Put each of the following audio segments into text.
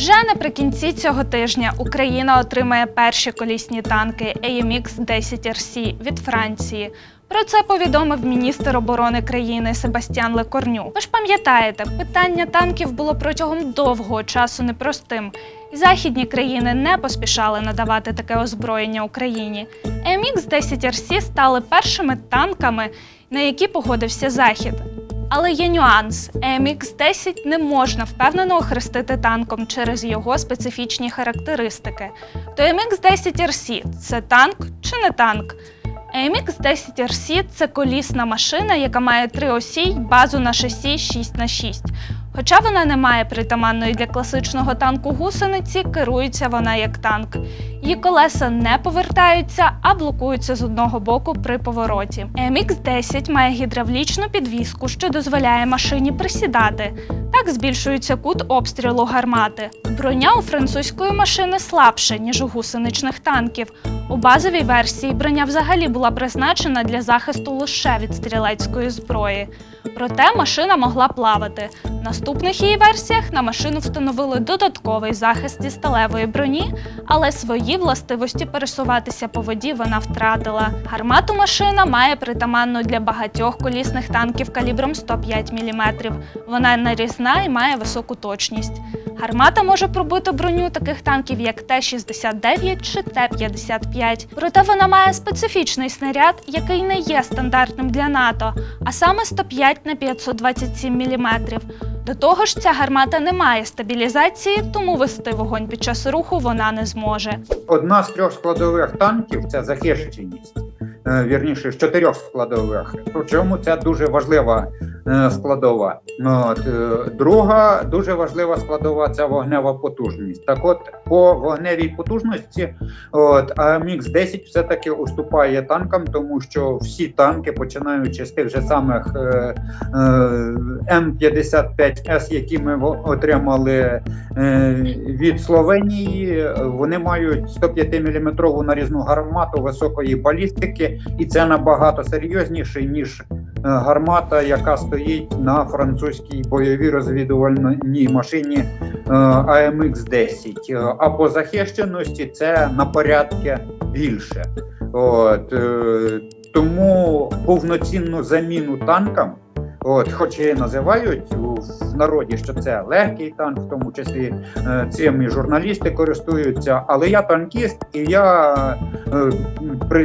Вже наприкінці цього тижня Україна отримає перші колісні танки AMX 10 RC від Франції. Про це повідомив міністр оборони країни Себастьян Лекорню. Ви ж пам'ятаєте, питання танків було протягом довгого часу непростим, західні країни не поспішали надавати таке озброєння Україні. AMX 10 RC стали першими танками, на які погодився Захід. Але є нюанс: mx 10 не можна впевнено охрестити танком через його специфічні характеристики. То mx 10 RC – це танк чи не танк? mx 10 RC – це колісна машина, яка має три осі й базу на шасі 6х6. Хоча вона не має притаманної для класичного танку гусениці, керується вона як танк. Її колеса не повертаються, а блокуються з одного боку при повороті. amx 10 має гідравлічну підвіску, що дозволяє машині присідати. Так збільшується кут обстрілу гармати. Броня у французької машини слабша, ніж у гусеничних танків. У базовій версії броня взагалі була призначена для захисту лише від стрілецької зброї. Проте машина могла плавати. В наступних її версіях на машину встановили додатковий захист зі сталевої броні, але свої властивості пересуватися по воді вона втратила. Гармату машина має притаманну для багатьох колісних танків калібром 105 мм. Вона нарізна і має високу точність. Гармата може пробити броню таких танків, як Т-69 чи Т-55. Проте вона має специфічний снаряд, який не є стандартним для НАТО, а саме 105 на 527 мм. До того ж, ця гармата не має стабілізації, тому вести вогонь під час руху вона не зможе. Одна з трьох складових танків це захищеність. Е, Вірніше, з чотирьох складових. Причому це дуже важлива складова. От, е, друга дуже важлива складова це вогнева потужність. Так от, по вогневій потужності, от, AMX 10 все-таки уступає танкам, тому що всі танки, починаючи з тих же самих е, е, М55С, які ми отримали е, від Словенії, вони мають 105 мм нарізну гармату високої балістики, і це набагато серйозніше, ніж е, гармата, яка стоїть на французькій бойовій розвідувальній машині е, AMX 10. Е, А по захищеності це на порядки більше. От, е, тому повноцінну заміну танкам. От, хоч і називають у- в народі, що це легкий танк, в тому числі е, цим і журналісти користуються. Але я танкіст і я е, при,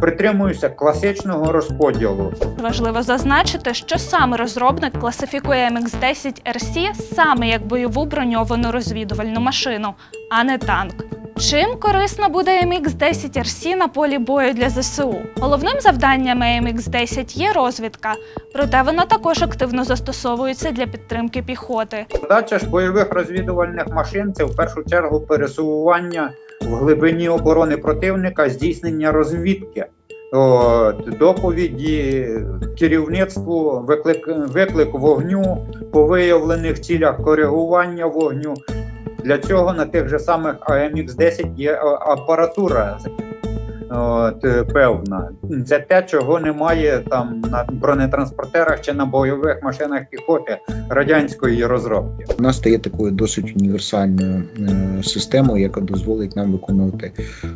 притримуюся класичного розподілу. Важливо зазначити, що сам розробник класифікує MX-10 RC саме як бойову броньовану розвідувальну машину, а не танк. Чим корисна буде MX-10 RC на полі бою для ЗСУ? Головним завданням MX-10 є розвідка, проте вона також активно застосовується для підтримки піхоти. Задача ж бойових розвідувальних машин це в першу чергу пересування в глибині оборони противника, здійснення розвідки. Доповіді керівництву, виклик, виклик вогню по виявлених цілях коригування вогню. Для цього на тих же самих AMX 10 є е, апаратура от, е, певна. Це те, чого немає там на бронетранспортерах чи на бойових машинах піхоти радянської розробки. Вона стає такою досить універсальною е, системою, яка дозволить нам виконувати ну,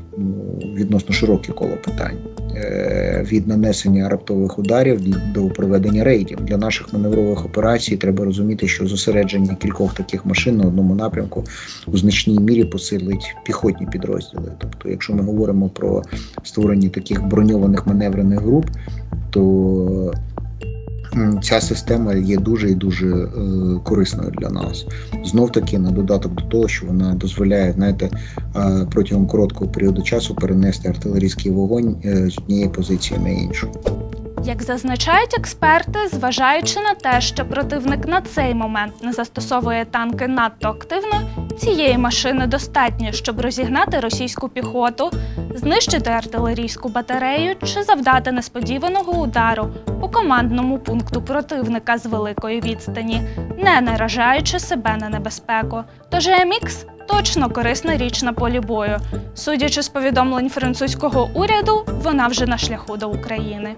відносно широке коло питань Е, від нанесення раптових ударів до проведення рейдів. Для наших маневрових операцій треба розуміти, що зосередження кількох таких машин на одному напрямку у значній мірі посилить піхотні підрозділи. Тобто, якщо ми говоримо про створення таких броньованих маневрених груп, то ця система є дуже і дуже е, корисною для нас. Знов таки на додаток до того, що вона дозволяє знаєте, е, протягом короткого періоду часу перенести артилерійський вогонь е, з однієї позиції на іншу. Як зазначають експерти, зважаючи на те, що противник на цей момент не застосовує танки надто активно, цієї машини достатньо, щоб розігнати російську піхоту, знищити артилерійську батарею чи завдати несподіваного удару командному пункту противника з великої відстані, не наражаючи себе на небезпеку. Тож МХ точно корисна річ на полі бою. Судячи з повідомлень французького уряду, вона вже на шляху до України.